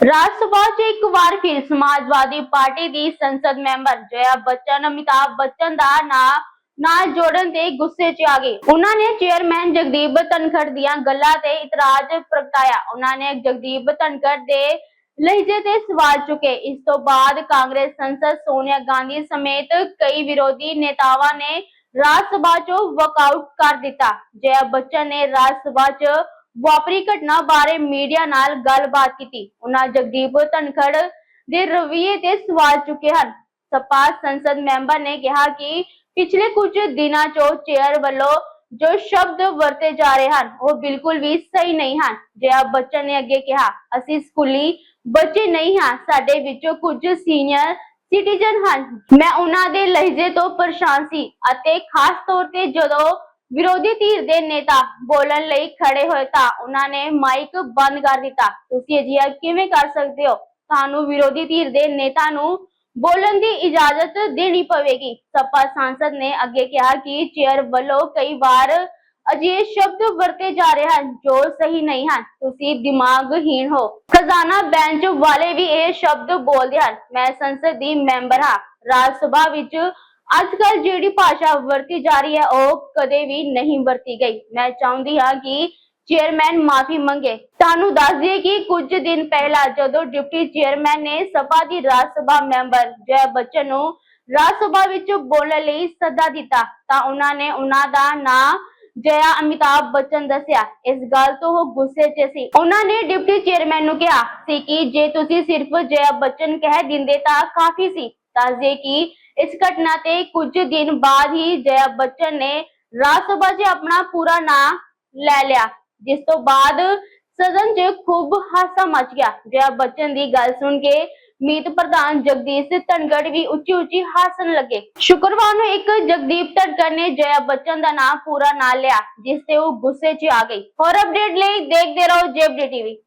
ਰਾਜ ਸਭਾ 'ਚ ਇੱਕ ਵਾਰ ਫਿਰ ਸਮਾਜਵਾਦੀ ਪਾਰਟੀ ਦੀ ਸੰਸਦ ਮੈਂਬਰ ਜया ਬੱਚਨ, ਅਮਿਤਾਭ ਬੱਚਨ ਦਾ ਨਾਂ, ਨਾਲ ਜੋੜਨ ਤੇ ਗੁੱਸੇ 'ਚ ਆ ਗਏ। ਉਹਨਾਂ ਨੇ ਚੇਅਰਮੈਨ ਜਗਦੀਪ ਧਨਖੜ ਦੀਆਂ ਗੱਲਾਂ ਤੇ ਇਤਰਾਜ਼ ਪ੍ਰਗਟਾਇਆ। ਉਹਨਾਂ ਨੇ ਜਗਦੀਪ ਧਨਖੜ ਦੇ ਲਹਿਜੇ ਤੇ ਸਵਾਲ ਚੁੱਕੇ। ਇਸ ਤੋਂ ਬਾਅਦ ਕਾਂਗਰਸ ਸੰਸਦ ਸੋਨੀਆ ਗਾਂਧੀ ਸਮੇਤ ਕਈ ਵਿਰੋਧੀ ਨੇਤਾਵਾਂ ਨੇ ਰਾਜ ਸਭਾ 'ਚੋਂ ਵਾਕਆਊਟ ਕਰ ਦਿੱਤਾ। ਜया ਬੱਚਨ ਨੇ ਰਾਜ ਸਭਾ 'ਚ ਵਾਪਰੀ ਘਟਨਾ ਬਾਰੇ ਮੀਡੀਆ ਨਾਲ ਗੱਲਬਾਤ ਕੀਤੀ। ਉਹਨਾਂ ਜਗਦੀਪ ਧਨਖੜ ਦੇ ਰਵੱਈਏ ਤੇ ਸਵਾਲ ਚੁੱਕੇ ਹਨ। ਸਪਾ ਸੰਸਦ ਮੈਂਬਰ ਨੇ ਕਿਹਾ ਕਿ ਪਿਛਲੇ ਕੁਝ ਦਿਨਾਂ 'ਚੋਂ ਚੇਅਰ ਵੱਲੋਂ ਜੋ ਸ਼ਬਦ ਵਰਤੇ ਜਾ ਰਹੇ ਹਨ, ਉਹ ਬਿਲਕੁਲ ਵੀ ਸਹੀ ਨਹੀਂ ਹਨ। ਜया ਬੱਚਨ ਨੇ ਅੱਗੇ ਕਿਹਾ, ਅਸੀਂ ਸਕੂਲੀ ਬੱਚੇ ਨਹੀਂ ਹਾਂ, ਸਾਡੇ ਵਿੱਚੋਂ ਕੁਝ ਸੀਨੀਅਰ ਸਿਟੀਜ਼ਨ ਹਨ। ਮੈਂ ਉਹਨਾਂ ਦੇ ਲਹਿਜੇ ਤੋਂ ਪਰੇਸ਼ਾਨ ਸੀ ਅਤੇ ਖਾਸ ਤੌਰ ਤੇ ਜਦੋਂ ਵਿਰੋਧੀ ਧਿਰ ਦੇ ਨੇਤਾ ਬੋਲਣ ਲਈ ਖੜੇ ਹੋਏ ਤਾਂ ਉਹਨਾਂ ਨੇ ਮਾਈਕ ਬੰਦ ਕਰ ਦਿੱਤਾ। ਤੁਸੀਂ ਅਜਿਹਾ ਕਿਵੇਂ ਕਰ ਸਕਦੇ ਹੋ? ਤੁਹਾਨੂੰ ਵਿਰੋਧੀ ਧਿਰ ਦੇ ਨੇਤਾ ਨੂੰ ਬੋਲਣ ਦੀ ਇਜਾਜ਼ਤ ਦੇਣੀ ਪਵੇਗੀ। ਸਪਾ ਸਾਂਸਦ ਨੇ ਅੱਗੇ ਕਿਹਾ ਕਿ ਚੇਅਰ ਵੱਲੋਂ ਕਈ ਵਾਰ ਅਜਿਹੇ ਸ਼ਬਦ ਵਰਤੇ ਜਾ ਰਹੇ ਹਨ ਜੋ ਸਹੀ ਨਹੀਂ ਹਨ। ਤੁਸੀਂ ਦਿਮਾਗਹੀਣ ਹੋ। ਖਜ਼ਾਨਾ ਬੈਂਚ ਵਾਲੇ ਵੀ ਇਹ ਸ਼ਬਦ ਬੋਲਦੇ ਹਨ। ਮੈਂ ਸੰਸਦ ਦੀ ਮੈਂਬਰ ਹਾਂ। ਰਾਜ ਸਭਾ ਵਿੱਚ ਅੱਜ ਕੱਲ ਜਿਹੜੀ ਭਾਸ਼ਾ ਵਰਤੀ ਜਾ ਰਹੀ ਹੈ, ਉਹ ਕਦੇ ਵੀ ਨਹੀਂ ਵਰਤੀ ਗਈ। ਮੈਂ ਚਾਹੁੰਦੀ ਹਾਂ ਕਿ ਚੇਅਰਮੈਨ ਮਾਫੀ ਮੰਗੇ। ਤੁਹਾਨੂੰ ਦੱਸ ਦਈਏ ਕਿ ਕੁਝ ਦਿਨ ਪਹਿਲਾਂ ਜਦੋਂ ਡਿਪਟੀ ਚੇਅਰਮੈਨ ਨੇ ਸਭਾ ਦੀ ਰਾਜ ਸਭਾ ਮੈਂਬਰ ਜੈ ਬੱਚਨ ਨੂੰ ਰਾਜ ਸਭਾ ਵਿੱਚ ਬੋਲਣ ਲਈ ਸੱਦਾ ਦਿੱਤਾ, ਤਾਂ ਉਹਨਾਂ ਨੇ ਉਹਨਾਂ ਦਾ ਨਾਂ ਜਯਾ ਅਮਿਤਾਭ ਬੱਚਨ ਦੱਸਿਆ। ਇਸ ਗੱਲ ਤੋਂ ਉਹ ਗੁੱਸੇ 'ਚ ਸੀ। ਉਹਨਾਂ ਨੇ ਡਿਪਟੀ ਚੇਅਰਮੈਨ ਨੂੰ ਕਿਹਾ ਸੀ ਕਿ ਜੇ ਤੁਸੀਂ ਸਿਰਫ ਜया ਬੱਚਨ ਕਹਿ ਦਿੰਦੇ ਤਾਂ ਕਾਫੀ ਸੀ। ਦੱਸਦੇ ਕਿ ਇਸ ਘਟਨਾ ਤੇ ਕੁਝ ਦਿਨ ਬਾਅਦ ਹੀ ਜਯਾ ਬੱਚਨ ਨੇ ਰਾਜ ਸਭਾ 'ਚ ਆਪਣਾ ਪੂਰਾ ਨਾਂ ਲੈ ਲਿਆ, ਜਿਸ ਤੋਂ ਬਾਅਦ ਸਦਨ 'ਚ ਖੂਬ ਹਾਸਾ ਮਚ ਗਿਆ। ਜਯਾ ਬੱਚਨ ਦੀ ਗੱਲ ਸੁਣ ਕੇ ਮੀਤ ਪ੍ਰਧਾਨ ਜਗਦੀਸ਼ ਧਨਗੜ ਵੀ ਉੱਚੀ ਉੱਚੀ ਹਾਸਣ ਲੱਗੇ। ਸ਼ੁੱਕਰਵਾਰ ਨੂੰ ਇੱਕ ਜਗਦੀਪ ਧਨਗੜ ਨੇ ਜਯਾ ਬੱਚਨ ਦਾ ਨਾਮ ਪੂਰਾ ਨਾ ਲਿਆ, ਜਿਸ ਤੇ ਉਹ ਗੁੱਸੇ 'ਚ ਆ ਗਈ। ਹੋਰ ਅਪਡੇਟ ਲਈ ਦੇਖਦੇ ਰਹੋ ਜੇਬਡੀ ਟੀਵੀ।